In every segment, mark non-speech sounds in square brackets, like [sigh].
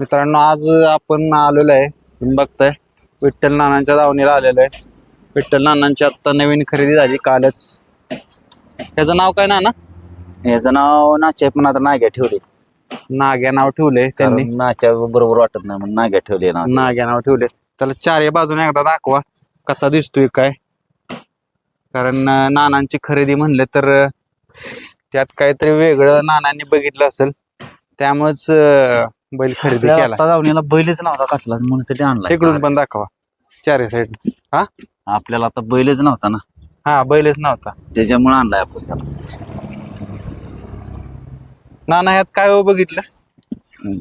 मित्रांनो आज आपण आलेलो आहे. तुम्ही बघताय विठ्ठल नानांच्या दावणीला आलेलो आहे. विठ्ठल नानांची आत्ता नवीन खरेदी झाली कालच. त्याचं नाव काय नाना? याचं नाव नाच्या पण आता नाग्या ठेवले. नाग्या नाव ठेवलंय त्यांनी? कारण नाच्या बरोबर वाटत नाही म्हणून नाग्या ठेवले ना नाग्या नाव ठेवले. त्याला चारही बाजूने एकदा दाखवा कसा दिसतोय काय? कारण अं, नानांची खरेदी म्हणले तर अं, त्यात काहीतरी वेगळं नानांनी बघितलं असेल. त्यामुळेच अं, बैल [laughs] खरेदी आपल्या केला आता बैलच नव्हता कसला म्हणून आणला इकडून पण दाखवा. चारही साईड हा? आपल्याला आता बैलच नव्हता ना. हा बैलच नव्हता. त्याच्यामुळे आणलाय आपण त्याला. नाना ह्यात काय हो बघितलं?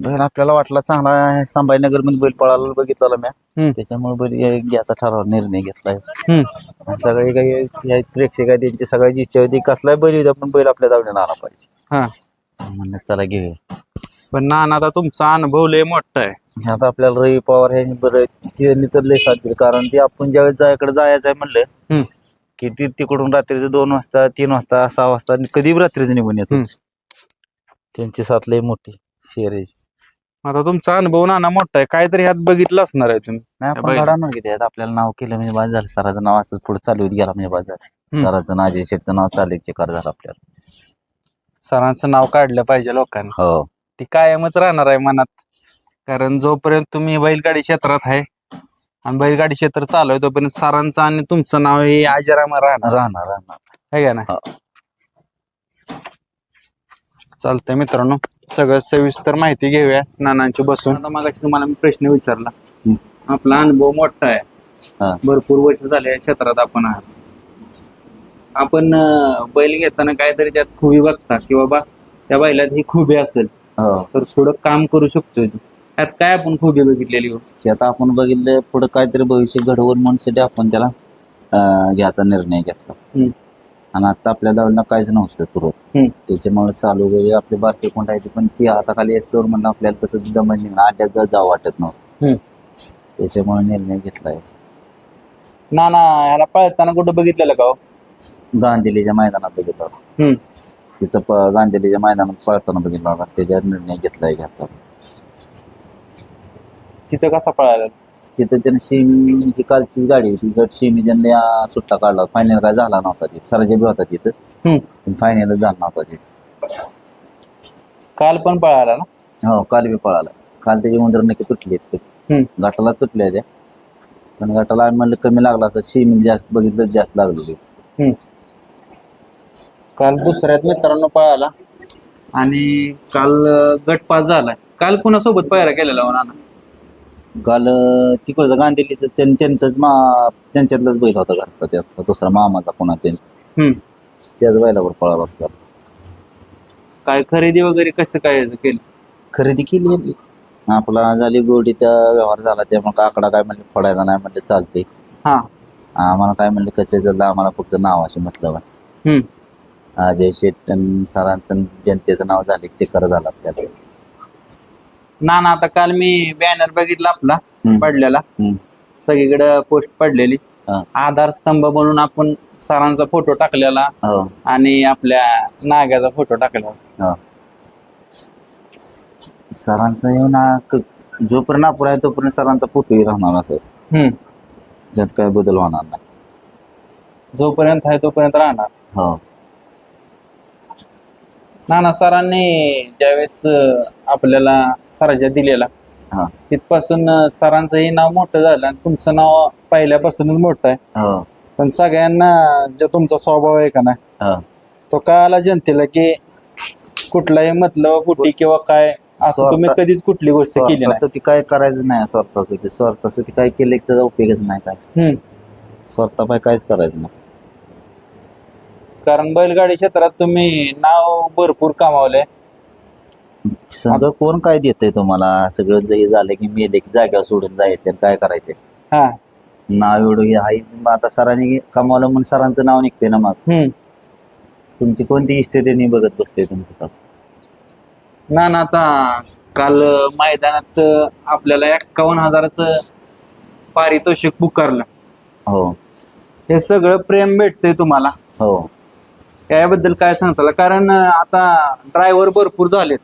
बैल आपल्याला वाटला चांगला आहे. संभाजीनगरमध्ये बैल पळाला बघितला हम्म. मी त्याच्यामुळे बैल घ्यायचा ठराव निर्णय घेतलाय. हम्म. आणि सगळे काही प्रेक्षक आहे त्यांची सगळ्याची इच्छा होती कसलाय बैल येऊ पण बैल आपल्या जाऊन आला पाहिजे. हा. म्हणलं चला घेऊया. पण नाना आता तुमचा अनुभव लय मोठा आहे. आता आपल्याला रवी पवार हे बरं त्यांनी तर लय साथ दिली. कारण ते आपण ज्यावेळेस जायकडे जायचं आहे म्हणलं हम्म. की ती तिकडून रात्रीचं दोन वाजता तीन वाजता सहा वाजता आणि कधी बी रात्रीचं निघून येतो. त्यांची साथ लय मोठी शेरेज आता तुमचा अनुभव नाना मोठा आहे. काहीतरी ह्यात बघितलं असणार आहे तुम्ही. नाही आपण बैल- किती आहेत आपल्याला नाव केलं म्हणजे बाद झालं. सराचं नाव असंच पुढे चालू होत गेला म्हणजे बाद झालं. हम्म. सराचं नाव अजय शेठचं नाव चालू चिकार झालं आपल्याला. सरांचं नाव काढलं पाहिजे लोकांनी. हो. ती कायमच राहणार आहे मनात. कारण जोपर्यंत तुम्ही बैलगाडी क्षेत्रात आहे आणि बैलगाडी क्षेत्र चालू आहे तोपर्यंत सरांचं आणि तुमचं नाव हे आजरामर राहणार. राहणार राहणार. आहे का ना हो. चालतंय मित्रांनो सगळं सविस्तर माहिती घेऊया नानांची बसून. आता मगाशी तुम्हाला मी प्रश्न विचारला. हम्म. आपला अनुभव मोठा आहे. हा. भरपूर वर्ष झाले या क्षेत्रात आपण आहात. आपण बैल घेताना काहीतरी त्यात खुबी बघता की बाबा त्या बैलात ही खुबी असेल हो तर थोडं काम करू शकतोय तू त्यात काय आपण खुबी बघितलेली हो आता आपण बघितलं पुढे काहीतरी भविष्य घडवून म्हणून आपण त्याला घ्यायचा निर्णय घेतला. आणि आता आपल्या दावडीला काहीच नव्हतं तुरत. त्याच्यामुळे चालू वगैरे आपले बारके कोण आहे पण ती आता खाली असतो म्हणलं आपल्याला तसं दमन जा- जावं वाटत नव्हतं. त्याच्यामुळे निर्णय घेतलाय ना ना ह्याला पळताना कुठं बघितलेलं का हो? गांधीलीच्या मैदानात बघितला. होता. हम्म. तिथं प- गांधीलीच्या मैदानात पळताना बघितला होता. त्याच्यावर निर्णय घेतलाय घेतला तिथं कसा पळायला तिथं त्यानं शिमी ही कालची गाडी होती. गट शिमी त्यांना सुट्टा काढला. फायनल काय झाला नव्हता तिथं. सराजा बी होता तिथं. हम्म. पण फायनलच झाला नव्हता तिथं. काल पण पळाला ना? हो काल बी पळाला. काल त्याची उंदर नक्की तुटली हम्म. गटाला तुटल्या त्या. पण गटाला आम्ही म्हणलं कमी लागला असं शिमी जास्त बघितलं जास्त लागलो ते. हम्म. काल दुसऱ्याच मित्रांनो पळाला. आणि काल गट पास झालाय. काल कुणासोबत पायरा केलेला हो नाना? काल अं, तिकडचं गांधीलीचं त्यां- त्यांचाच मा त्यांच्यातलाच बैल होता घरचा त्याचा दुसरा मामाचा कोणा त्यांचा. हम्म. त्याच बैलावर पळाला होता काय खरेदी वगैरे कसं काय याचं केलं? खरेदी केली आपली. आपला झाली गोडी त्या व्यवहार झाला. त्यामुळे आकडा काय म्हणले फोडायचा नाही म्हणले चालते हा. आम्हाला काय म्हणले कसं झालं आम्हाला फक्त नावाशी मतलब आहे हम्म. अजय शेट सरांचं जनतेचं नाव झाले चिकर झालं आपल्याला नाना आता काल मी बॅनर बघितला आपला. पडलेला. सगळीकडे पोस्ट पडलेली हा. आधारस्तंभ म्हणून आपण सरांचा फोटो टाकलेला हो आणि आपल्या नाग्याचा फोटो टाकलेला सरांचं येऊन जोपर्यंत आपण आहे तोपर्यंत सरांचा फोटोही राहणार असंच हम्म. त्यात काय बदल होणार नाही. जोपर्यंत आहे तोपर्यंत राहणार. हो. नाना सरांनी ज्यावेळेस अं, आपल्याला सराच्या दिलेला हा. तिथपासून अं, सरांचं हे नाव मोठं झालं आणि तुमचं नाव पहिल्यापासूनच मोठं आहे. हो. पण सगळ्यांना जो तुमचा स्वभाव आहे का नाही हो. तो कळाला जनतेला की कुठलाही मतलब कुठली किंवा काय असं तुम्ही कधीच कुठली गोष्ट केली नाही. स्वार्थासाठी काय करायचं नाही स्वार्थासाठी स्वार्थासाठी काय केलं की त्याचा उपयोगच नाही काय. हम्म. स्वार्थापाय काहीच करायचं नाही. कारण बैलगाडी क्षेत्रात तुम्ही नाव भरपूर कमावलंय. सगळं कोण काय देतंय तुम्हाला? सगळं जे झालं की मेले की जाग्यावर सोडून जायचे आणि काय करायचे? हा. नाव एवढं हे आहे मग आता सरांनी कमावलं म्हणून सरांचं नाव निघते ना मग. हम्म. तुमची कोणती इस्टेटनी बघत बसते तुमचं तर ना ना आता काल मैदानात आपल्याला एक्कावन्न हजाराचं पारितोषिक पुकारलं. हो. हे सगळं प्रेम भेटतंय तुम्हाला. हो. याबद्दल काय सांगताल? कारण आता ड्रायव्हर भरपूर झालेत.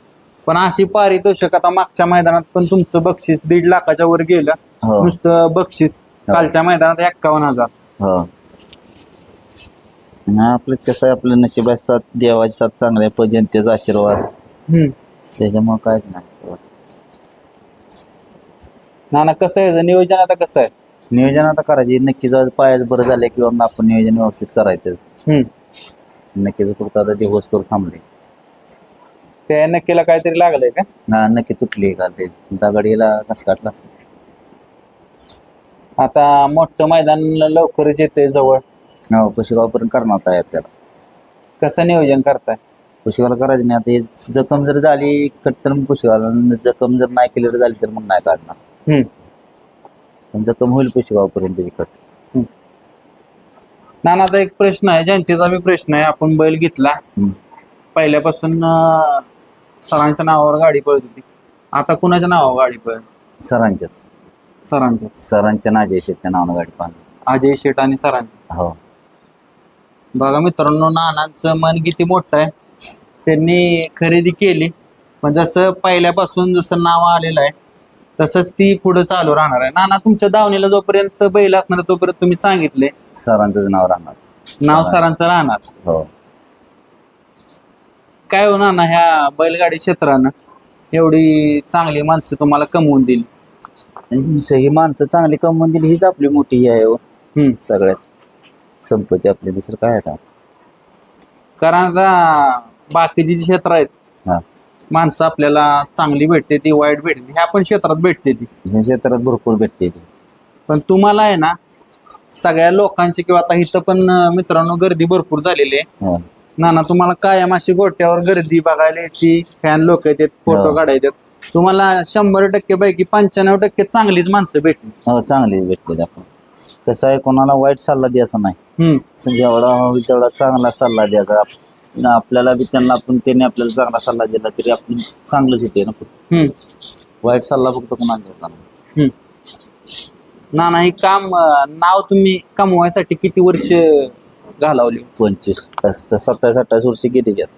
पण अशी पारितोषिक आता मागच्या मैदानात पण तुमचं बक्षीस दीड लाखाच्या वर गेलं. हो. नुसतं बक्षीस. कालच्या मैदानात एक्कावन्न हजार. हो. आपलं कसं आहे आपलं नशिबात साथ देवाची साथ चांगल्या पण जनतेचा आशीर्वाद. हम्म. त्याच्यामुळे काहीच नाही. ना ना कसं आहे? नियोजन आता कसं आहे? नियोजन आता करायचे. नक्कीच पायाच बरं झालं किंवा मग आपण नियोजन व्यवस्थित करायचं. हम्म. नक्कीच फक्त आता ते होस करून थांबले. त्या नक्कीला काहीतरी लागलंय का? हा नक्की तुटली का ते? दगडीला कसं काटलं असतं? आता मोठं मैदान लवकरच येते जवळ. हो पुशेगावपर्यंत करणार तयार त्याला. कसं नियोजन करताय? पुशेगावला करायचं नाही. आता हे जखम जर झाली कट तर मग आणि जखम जर नाही केली तर झाली तर मग नाही काढणार. हम्म. पण जखम होईल त्याची कट ना आता एक प्रश्न आहे. जनतेचा बी प्रश्न आहे. आपण बैल घेतला. हम्म. पहिल्यापासून अं, सरांच्या नावावर गाडी पळत होती. आता कुणाच्या नावावर गाडी पळत? सरांच्याच. सरांच्या सरांच्या नाजे शेटच्या नावानं गाडी पाहणं अजय शेट आणि सरांच्या. हो. बघा मित्रांनो नानांचं मन किती मोठं आहे. त्यांनी खरेदी केली. पण जसं पहिल्यापासून जसं नाव आलेलं आहे तसंच ती पुढे चालू राहणार आहे. नाना तुमच्या दावणीला जोपर्यंत बैल असणार तोपर्यंत तुम्ही सांगितले? सरांचंच नाव राहणार. नाव सरांचं. राहणार? हो. काय हो नाना ह्या बैलगाडी क्षेत्रानं एवढी चांगली माणसं तुम्हाला कमवून दिली? ही माणसं चांगली कमवून दिली हीच आपली मोठी ही आहे हो. हम्म. सगळ्यात संपत्ती आपली दुसरं काय आता? कारण आता बाकीची जी क्षेत्र आहेत हा. माणसं आपल्याला चांगली भेटते ती वाईट भेटते ह्या पण क्षेत्रात भेटते ती. ह्या क्षेत्रात भरपूर भेटते याची. पण तुम्हाला आहे ना सगळ्या लोकांची किंवा आता इथं पण अं, मित्रांनो गर्दी भरपूर झालेली आहे. हो. नाना तुम्हाला कायम अशी गोट्यावर गर्दी बघायला येते फॅन लोक येतात फोटो हो. काढायचे तुम्हाला शंभर टक्के पैकी पंच्याण्णव टक्के चांगलीच माणसं भेटली. हो चांगली भेटली आपण कसं आहे कोणाला वाईट सल्ला द्यायचा नाही. हम्म. जेवढा होईल तेवढा चांगला सल्ला द्यायचा. आप- आपल्याला बी त्यांना आपण त्याने आपल्याला चांगला सल्ला दिला तरी आपण चांगलंच होते ना हम्म वाईट सल्ला फक्त कोणाला द्यायचा नाही हम्म. नाना हे काम अं, नाव तुम्ही कमवायसाठी किती वर्ष घालवली पंचवीस असं सत्तावीस अठ्ठावीस वर्षी गेली की आता.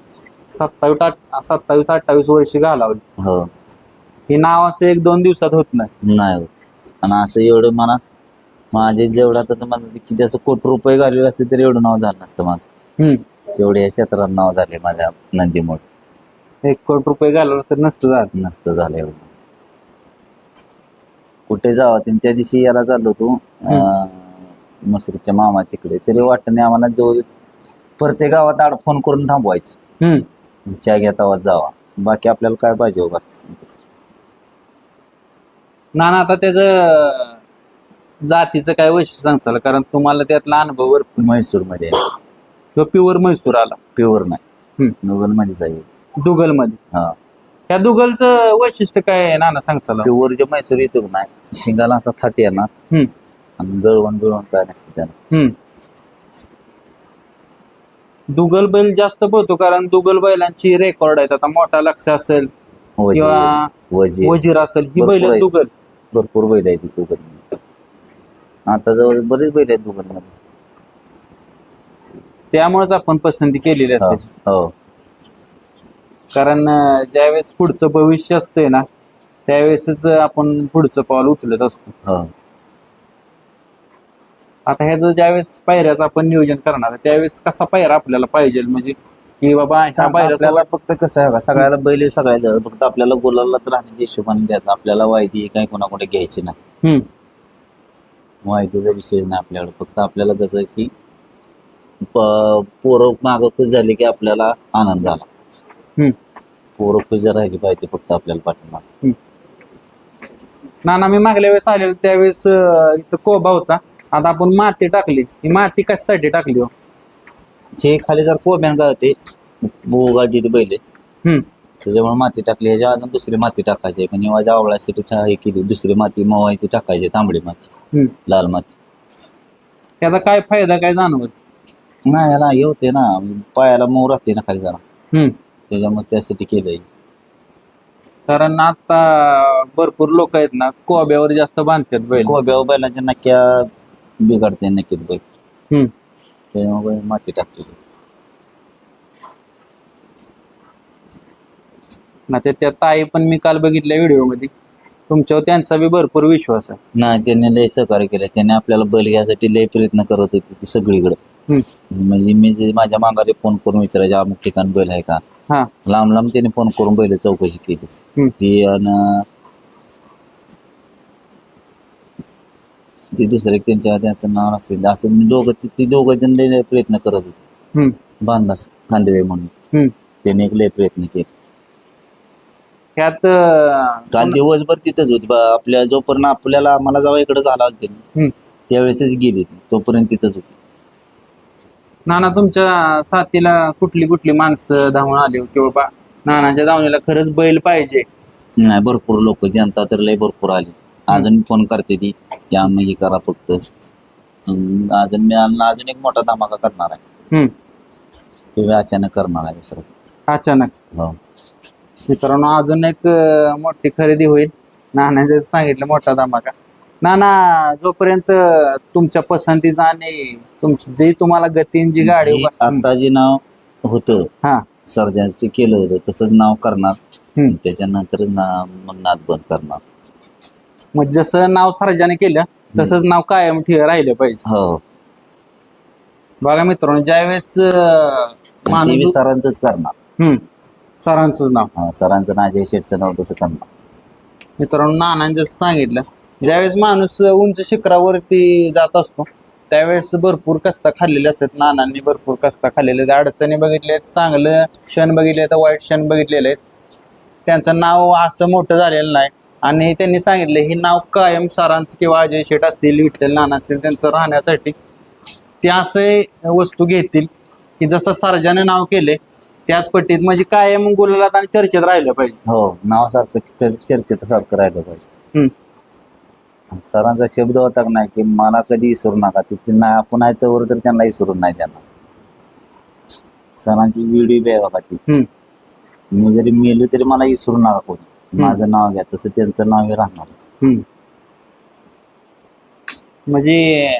सत्तावीस आठ सत्तावीस अठ्ठावीस वर्ष घालावली हो हे नाव असं एक दोन दिवसात होत नाही नाही होत. आणि असं एवढं मला माझे जेवढं आता तुम्हाला किती असं कोटी रुपये घाललेले असते तरी एवढं नाव झालं नसतं माझं हम्म. तेवढे या क्षेत्रात नाव झाले माझ्या नंदीमुळे. एक कोटी रुपये घालवलं तर नसतं झालं. नसतं झालं एवढं. कुठे जावा तुम्ही? त्या दिवशी याला चाललो तू मसरूच्या मामा तिकडे. तरी वाटत नाही आम्हाला जो प्रत्येक गावात आड फोन करून थांबवायचं. हम्म. चहा घेता आवाज जावा. बाकी आपल्याला काय पाहिजे हो बाकी? नाना आता त्याचं जातीचं काय वैशिष्ट्य सांगचाल कारण तुम्हाला त्यातला अनुभव भरपूर. म्हैसूरमध्ये तो प्युअर म्हैसूर आला? प्युअर नाही. हम्म. नोगलमध्ये जाईल दुगलमध्ये हा. त्या दुगलचं वैशिष्ट्य काय आहे नाना सांगचाल प्युअर जे म्हैसूर येतो का नाही शिंगाला असा थाटी येणार. हम्म. आणि गळवण बिळवण काय नसते त्याला. हम्म. दुगल बैल जास्त पळतो कारण दुगल बैलांची रेकॉर्ड आहेत. आता मोठा लक्ष असेल वजीर. किंवा वजीर. वजीर असेल ही भरपूर बैल आहेत. दुगल. भरपूर बैल आहेत दुगल आता जवळ बरेच बैल आहेत दुगलमध्ये त्यामुळेच आपण पसंती केलेली असेल. हो. कारण अं, ज्यावेळेस पुढचं भविष्य असतंय ना त्यावेळेसच आपण पुढचं पाऊल उचलत असतो. हो. आता ह्याचं ज्यावेळेस पायऱ्याचं आपण नियोजन करणार आहे, त्यावेळेस कसा पायरा आपल्याला पाहिजे? म्हणजे की बाबा ह्या आपल्याला फक्त कसं आहे का सगळ्याला बैल सगळ्या फक्त आपल्याला बोलायला राहण्याच्या हिशोबाने द्यायचं. आपल्याला वायदी काही कोणाकडे घ्यायची नाही. हम्म, माहितीचा विषय नाही आपल्याकडे. फक्त आपल्याला कसं की पोरं मागं खुश झाली की आपल्याला आनंद झाला. हम्म, पोरं खुश जर राहिली पाहिजे फक्त आपल्याला पाठिंबा. नाना मी मागल्या वेळेस आलेलो त्यावेळेस इथं कोबा होता. आता आपण माती टाकली. ही माती कशासाठी टाकली हो? जे खाली जर कोब्यान का ते भोगाळची ती बैल त्याच्यामुळे माती टाकली. ह्याच्या अजून दुसरी माती टाकायची पण माझ्या आवळ्यासाठी चहा हे केली दुसरी माती मवाई ती टाकायची तांबडी माती. लाल माती. त्याचा काय फायदा काय जाणवत? नाही याला हे होते ना पायाला मऊ राहते ना खाली जरा. हम्म. त्याच्यामुळे त्यासाठी केलंय. कारण आता भरपूर लोक आहेत ना कोब्यावर जास्त बांधतात बैल. कोब्या बैलाच्या नक्क्या बिघडते नक्कीच बैल. हम्म. त्याच्यामुळे माती टाकलेली. ना ते त्या ताई पण मी काल बघितल्या व्हिडिओमध्ये. तुमच्यावर त्यांचा बी भरपूर विश्वास आहे. नाही त्यांनी लय सहकार्य केलं त्यांनी आपल्याला बैल घ्यायसाठी लय प्रयत्न करत होते ते सगळीकडे. म्हणजे मी जे माझ्या मागाले फोन करून विचारायचे अमुक ठिकाण बैल आहे का? हा. लांब लांब त्याने फोन करून बैल चौकशी केली. ती आणि ती दुसरे त्यांच्या त्यांचं नाव नसेल असं मी दोघं ती- दोघं जण लय प्रयत्न करत होते. बांधास खांदेवे म्हणून. त्याने एक लय प्रयत्न केले. ह्यात अं, काल दिवसभर तिथंच होती बा. आपल्या जोपर्यंत आपल्याला आम्हाला जेव्हा इकडे घाला होते हम्म. त्यावेळेसच गेली ती. तोपर्यंत तिथंच होती. नाना तुमच्या साथीला कुठली कुठली माणसं धावून आली की बाबा नानाच्या धावणीला खरंच बैल पाहिजे. नाही भरपूर लोक जनता तर लय भरपूर आली. अजून फोन करते ती. या मग हे करा फक्त. अं, अजून मी अजून एक मोठा धमाका करणार आहे. हम्म. ते अचानक करणार आहे दुसरं. अचानक. हो. मित्रांनो अजून एक अं, मोठी खरेदी होईल. नानाने सांगितलं मोठा धमाका. नाना जोपर्यंत तुमच्या पसंतीचा आणि तुमची जी तुम्हाला गतीन जी गाडी जी आता जे नाव होतं हा. केलं होतं तसंच नाव करणार. हम्म. त्याच्यानंतर ना नाद बंद करणार. मग जसं नाव सर्जाने केलं तसंच नाव कायम ठे राहिलं पाहिजे. हो. बघा मित्रांनो ज्यावेळेस अं, माणूस सरांचंच करणार. हम्म. सरांचंच नाव. हा, सरांचं नाजय शेठचं नाव तसं करणार. मित्रांनो नानांनी जसं सांगितलं ज्यावेळेस माणूस उंच शिखरावरती जात असतो त्यावेळेस भरपूर कष्ट खाल्लेले असतात. नानांनी भरपूर कष्ट खाल्लेले आहेत. अडचणी बघितले आहेत चांगलं क्षण बघितले आहेत वाईट क्षण बघितलेले आहेत. त्यांचं नाव असं मोठं झालेलं नाही. आणि त्यांनी सांगितलं हे नाव कायम सरांचं किंवा अजय शेठ असतील विठ्ठल नाना असतील त्यांचं राहण्यासाठी ते असे वस्तू घेतील की जसं सर्जाने नाव केले त्याच पट्टीत म्हणजे कायम गुलालात आणि चर्चेत राहिलं पाहिजे. हो नावासारखं चर्चेत सारखं राहिलं पाहिजे. हम्म. सरांचा शब्द होता का नाही की मला कधी विसरू नका? ते ते नाही आपण आहे तर तर त्यांना विसरून नाही त्यांना सरांची व्हिडिओ बी आहे बघा ती. मी जरी मेलो तरी मला विसरू नका कोणी. माझं नाव घ्या तसं त्यांचं नाव राहणार. म्हणजे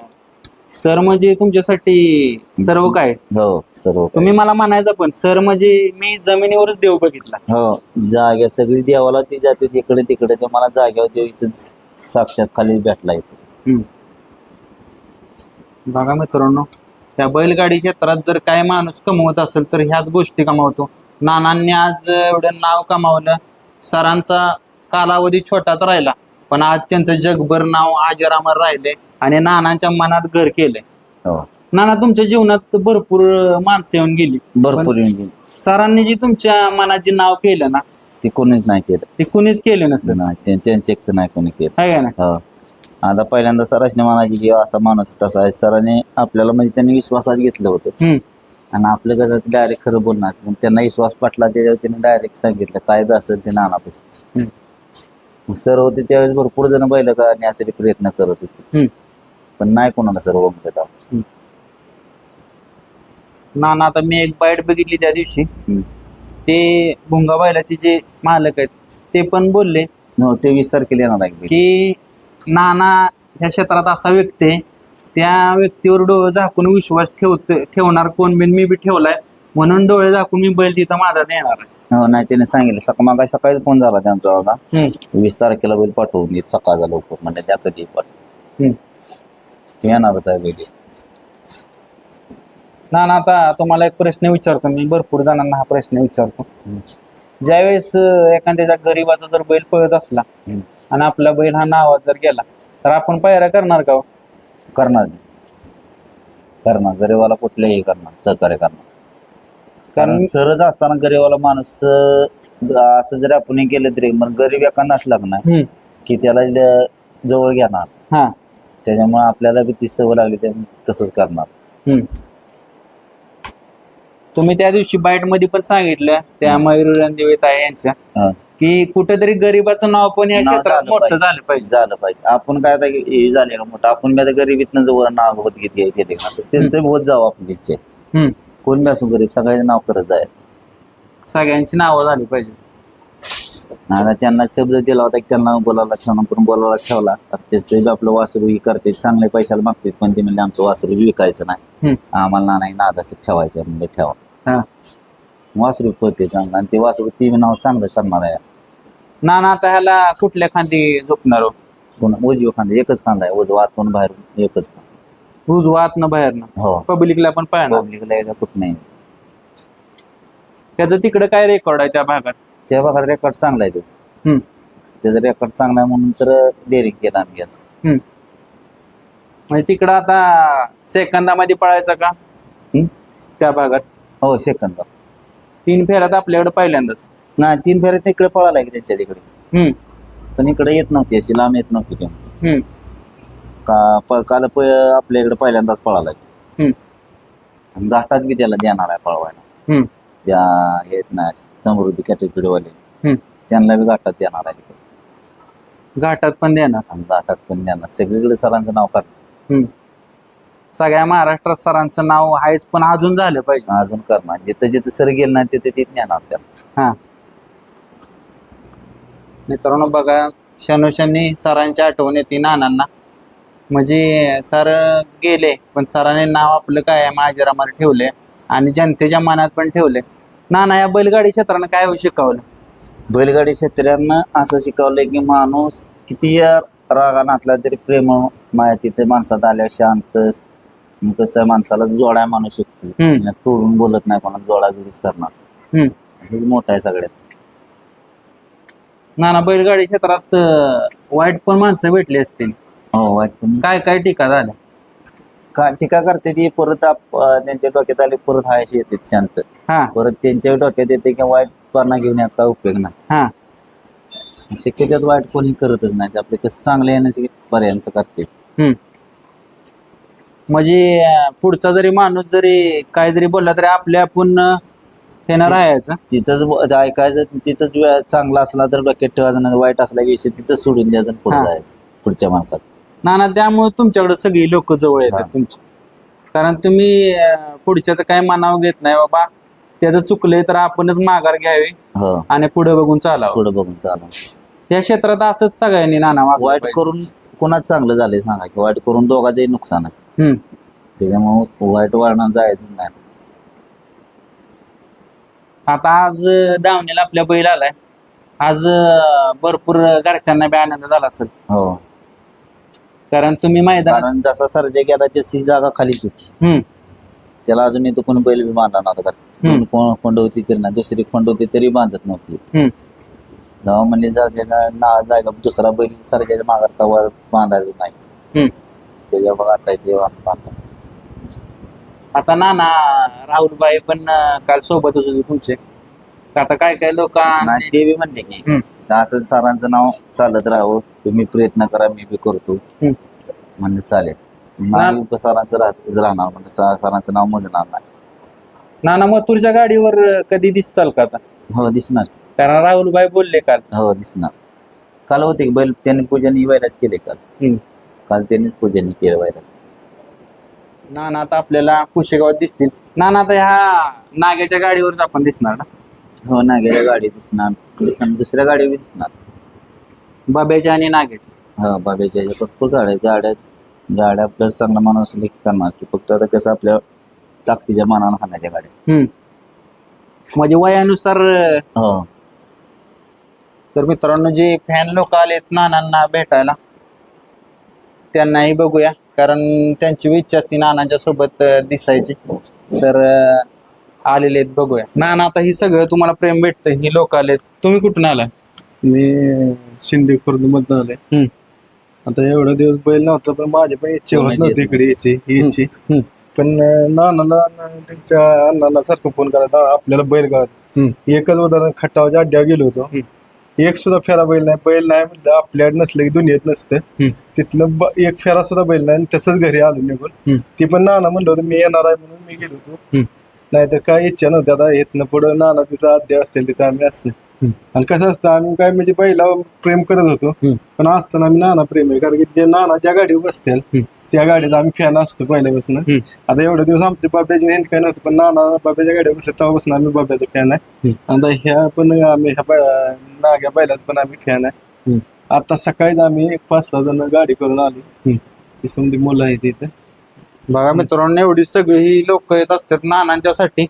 सर म्हणजे तुमच्यासाठी सर्व काय? हो सर्व. तुम्ही मला म्हणायचं पण सर म्हणजे मी जमिनीवरच देव बघितला. हो जाग्या सगळी देवाला ती जाते तिकडे तिकडे ते मला जाग्यावर देव इथं साक्षात खाली भेटला इथं. बघा मित्रांनो त्या बैलगाडी क्षेत्रात जर काय माणूस कमवत असेल तर ह्याच गोष्टी कमावतो. नानांनी आज एवढं नाव कमावलं सरांचा कालावधी छोटाच राहिला पण आज त्यांचं जगभर नाव आजरामर राहिले आणि नानांच्या मनात घर केलंय. हो. नाना तुमच्या जीवनात भरपूर माणसं येऊन गेली. भरपूर येऊन गेली. सरांनी जी तुमच्या मनात जे नाव केलं ना ते कोणीच नाही केलं. ते कुणीच केलं नसेल? नाही ते- त्यांचे एक नाही कोणी केलं. आहे का ना हो. आता पहिल्यांदा सरासने म्हणायचे की असा माणूस तसा आहे. सराने आपल्याला म्हणजे त्यांनी विश्वासात घेतलं होतं. हम्म. आणि आपलं कसं डायरेक्ट खरं बोलणार. मग त्यांना विश्वास पटला त्याच्यावर त्यांनी डायरेक्ट सांगितलं. काय बी असेल ते नानापासून. हम्म. मग सर होते त्यावेळेस भरपूर जण बैल करण्यासाठी प्रयत्न करत होते. हम्म. पण नाही कोणाला सर्व म्हणत नाना आता मी एक बाईट बघितली त्या दिवशी. हम्म. ते भुंगा बैलाचे जे मालक आहेत ते पण बोलले. हो ते वीस तारखेला येणार आहे. की नाना ह्या क्षेत्रात असा व्यक्ती आहे त्या व्यक्तीवर डोळे झाकून विश्वास ठेवत ठेवणार कोण? बिन मी बी ठेवलाय. म्हणून डोळे झाकून मी बैल तिथं माझा नेणार आहे. हो नाही त्याने सांगितलं. सकाळ मग सकाळीच फोन झाला त्यांचा होता हम्म, वीस तारखेला बैल पाठवून देत सकाळचा लवकर. म्हणजे त्या कधी पाठवून. येणारच आहे बैल. नाना आता तुम्हाला एक प्रश्न विचारतो मी. भरपूर जणांना हा प्रश्न विचारतो. ज्यावेळेस अं, एखाद्याच्या गरीबाचा जर बैल पळत असला हम्म. आणि आपला बैल हा नावात जर गेला तर आपण पायऱ्या करणार का हो? करणार. करणार. गरीबाला कुठलेही करणार. सहकार्य करणार. कारण कारण सरळ असताना गरीबाला माणूस अं, असं जरी आपण हे केलं तरी मग गरीब एका नसला का नाही हम्म, की त्याला जवळ घेणार. हा. त्याच्यामुळे आपल्याला बी ती सवय लागली ते तसंच करणार. हम्म. तुम्ही त्या दिवशी बाईटमध्ये पण सांगितलं त्या मयूर ताई यांच्या हं. की कुठेतरी गरीबाचं नाव पण या नाव क्षेत्रात झालं मोठं पाहिजे. झालं पाहिजे. झालं पाहिजे. आपण काय आता हे झाले का मोठं? आपण बी आता गरिबीतनं जवळ नाव होत घेतले गेले का? तर त्यांचं बी होत जावं आपली इच्छा आहे. हम्म. कोण बी असू गरीब सगळ्यांचे नाव करत जाय. सगळ्यांची नावं झाली पाहिजे. आता त्यांना शब्द दिला होता की त्यांना बोलायला ठेवणं पण बोलायला ठेवला. तर त्याचं बी आपलं वासरू ही करते चांगले पैशाला मागतात पण ते म्हणजे आमचं वासरू विकायचं नाही. हम्म. आम्हाला ना नाही नाद असं ठेवायचं म्हणजे ठेवा. हा. वासरू पळते चांगलं. आणि ते वासरू ती बी नाव चांगलं करणार आहे. नाना आता ह्याला कुठल्या खांदी झोपणार हो? कोण? उजवी खांदा. एकच खांदा आहे. उजवा आतून बाहेर एकच खांदा. उजवा आतनं बाहेरनं हो. पब्लिकला पण पाहणार पब्लिकला यायला कुठं नाही. त्याचं तिकडे काय रेकॉर्ड आहे त्या भागात? त्या भागात रेकॉर्ड चांगला आहे त्याचं. हम्म, त्याचं रेकॉर्ड चांगला आहे म्हणून तर डेअरिंग केलं आम्ही याचं. हम्म. म्हणजे तिकडं आता सेकंदामध्ये पळायचा का? हम्म? त्या भागात? हो सेकंद. तीन फेऱ्यात आपल्याकडे पहिल्यांदाच. नाही तीन फेऱ्यात तिकडे पळाला की त्यांच्या तिकडे. हम्म, पण इकडे येत नव्हती अशी लांब येत नव्हती ती. हम्म, का प- काल प- आपल्या इकडे पहिल्यांदाच पळाला हम्म, आणि घाटात बी त्याला देणार आहे पळवायला. हम्म, त्या हे आहेत ना समृद्धी कॅटेगरीवाले हम्म. त्यांना बी घाटात देणार आहे घाटात पण देणार. आणि घाटात पण देणार. सगळीकडे सरांचं नाव हम्म. सगळ्या महाराष्ट्रात सरांचं नाव आहेच पण अजून झालं पाहिजे. अजून करणार जिथं जिथं सर गेलं नाही तिथे तिथे त्याला हा. मित्रांनो बघा शनोशांनी सरांची आठवण येते नानांना. म्हणजे सर गेले पण सरांनी नाव आपलं काय माझ्यारामाला ठेवले आणि जनतेच्या मनात पण ठेवले नाना या बैलगाडी क्षेत्रानं काय शिकवलं? बैलगाडी शेतकऱ्यांना असं शिकवलंय की माणूस किती रागा नसला तरी प्रेम माया तिथे माणसात आल्या शांत मग कसं आहे, माणसाला जोडाय माणूस शिकतो हम्म. तोडून बोलत नाही कोणाला जोडाजोडीच करणार. हम्म. हे मोठं आहे सगळ्यात. नाना बैलगाडी क्षेत्रात अं, वाईट पण माणसं भेटली असतील. हो वाईट पण. काय काय टीका झाल्या? का टीका करते ती परत आप- अं, त्यांच्या डोक्यात आली परत हायशी येते शांत. हा. परत त्यांच्या डोक्यात येते की वाईटपणा घेऊन यात काय उपयोग नाही. हा. शक्यत्यात वाईट कोणी करतच नाही. आपले कसं चांगलं येण्याचे पर्यायांचं करते हम्म. म्हणजे पुढचा जरी माणूस जरी काय जरी बोलला तरी आपल्या आपण हे ना राहायचं तिथंच ब- ऐकायचं तिथंच चांगला असला तर डोक्यात ठेवायचं नाही वाईट असला विषय तिथंच सोडून द्यायचं आणि पुढे हा. जायचं पुढच्या माणसात नाना त्यामुळे तुमच्याकडे सगळी लोक जवळ येतात हा. तुमची कारण तुम्ही अं, पुढच्याचं काय मनाव घेत नाही बाबा त्याचं चुकलंय तर आपणच माघार घ्यावी हो आणि पुढे बघून चालावं पुढे बघून चालू या क्षेत्रात असंच सगळ्यांनी नाना वागलं वाईट पाहिजे. करून कोणाच चांगलं झालंय सांगा की वाईट करून दोघांचंही नुकसान आहे. त्याच्यामुळे वाईट वळणार जायचं नाही. आता आज दावणीला आपल्या बैल आलाय. आज भरपूर घरच्यांना बी आनंद झाला असेल. हो. कारण तुम्ही मैदानात कारण जसा सर्जा गेला त्याची जागा खालीच होती. हम्म, त्याला तो कोणी बैल बी बांधला नव्हता हम्म. कोण खोंड होती तरी नाही दुसरी खोंड होती तरी बांधत नव्हती. हम्म. जेव्हा म्हणजे जागेला ना जागा दुसरा बैल सर्जाच्या मागात वर बांधायचं नाही. हम्म. त्याच्या मग आता बांधला आता नाना राहुलबाई पण अं, काल सोबतच होते तुमचे. आता काय काय लोक नाही ते बी म्हणले की. असं सरांचं नाव चालत राहावं. तुम्ही प्रयत्न करा मी बी करतो. हम्म. म्हणलं चालेल. नाव बी सरांचं राहत राहणार म्हणजे स- सरांचं नाव मोजणार नाही. नाना मथुरच्या गाडीवर अं, कधी दिसताल का आता? हो दिसणार. कारण राहुलबाई बोलले काल. हो दिसणार. काल होते की बैल त्यांनी पूजन ही बैलाच केले काल. हम्म. काल त्यांनीच पूजन केलं बैलाच नाना आता आपल्याला पुशेगावात दिसतील. नाना आता ह्या नाग्याच्या गाडीवरच आपण दिसणार ना? हो ना गेल्या गाडी दिसणार. दिसणार दुसऱ्या गाडी बी दिसणार. बाब्याच्या आणि नाग्याच्या. हो बाबेच्या ह्याच्या भरपूर गाड्या गाड्या गाड्या आपल्याला चांगला माणूस सिलेक्ट करणार की फक्त आता कसं आपल्या ताकदीच्या मानानं हाणायच्या गाड्या. हम्म. म्हणजे वयानुसार अं, हो. तर मित्रांनो जे फॅन लोक आलेत नानांना भेटायला त्यांनाही बघूया. कारण त्यांची इच्छा असते नानांच्या सोबत दिसायची. तर आलेले आहेत बघूया. नाना आता ही सगळं तुम्हाला प्रेम भेटतं ही लोक आलेत. तुम्ही कुठून आलाय? मी शिंदे खुर्द मधन आले. आता एवढा दिवस बैल नव्हता पण माझी पण इच्छा होत नव्हती इकडे यायची यायची. पण नानाला न- त्यांच्या अण्णाला सारखं फोन करायचा आपल्याला बैल गावात. एकच उदाहरण खटावच्या अड्ड्या गेलो होतो. एक सुद्धा फेरा बैल नाही बैल नाही म्हणलं आपल्याकडे नसलं की दुनियेत नसतं. तिथनं ब- एक फेरा सुद्धा बैल नाही आणि तसंच घरी आलो निघून. ती पण नाना म्हणलं होतं मी येणार आहे म्हणून मी गेलो होतो. नाहीतर काय इच्छा नव्हती आता इथनं पुढं नाना तिथं अध्याय असतील तिथं आम्ही असतो. आणि कसं असतं आम्ही काय म्हणजे बैला प्रेम करत होतो. पण असताना आम्ही नाना प्रेम आहे कारण की जे नाना ज्या गाडीवर बसतील. त्या गाडीचा आम्ही फॅन असतो पहिल्यापासून. आता एवढे दिवस आमच्या बाब्याची हिंद काय नव्हतं पण नाना बाब्याच्या गाडीवर बसले तेव्हापासून आम्ही बाब्याचा फॅन आहे. आता ह्या पण आम्ही ह्या नाग्या बैलाच पण आम्ही फॅन आहे. आता सकाळीच आम्ही एक पाच सहा जण गाडी करून आली. ही समधी मुलं आहेत इथं बघा मित्रांनो एवढी सगळी ही लोक येत असतात नानांच्यासाठी.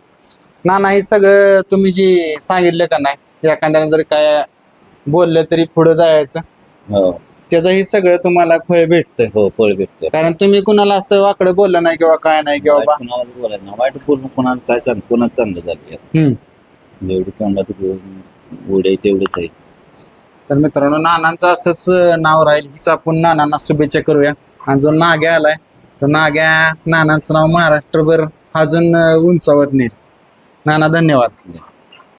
नाना हे सगळं तुम्ही जे सांगितलं का नाही एखाद्याने जर काय बोललं तरी पुढे जायचं. हो. त्याचं हे सगळं तुम्हाला फळ भेटतं हो फळ भेटतं कारण तुम्ही कुणाला असं वाकडं बोललं नाही किंवा काय नाही किंवा वाईट बा कुणाला बोलायला नाही. वाईट बोलून कोणाला काय चांगलं कोणाच चांगलं झालं हम्म. जेवढी तोंडात उडे तेवढंच आहे. तर मित्रांनो नानांचं असंच नाव राहील. हीच आपण नानांना शुभेच्छा करूया. आणि जो नाग्या आलाय तो नाग्या नानांचं नाव महाराष्ट्रभर अजून अं, उंचावत नेईल नाना धन्यवाद.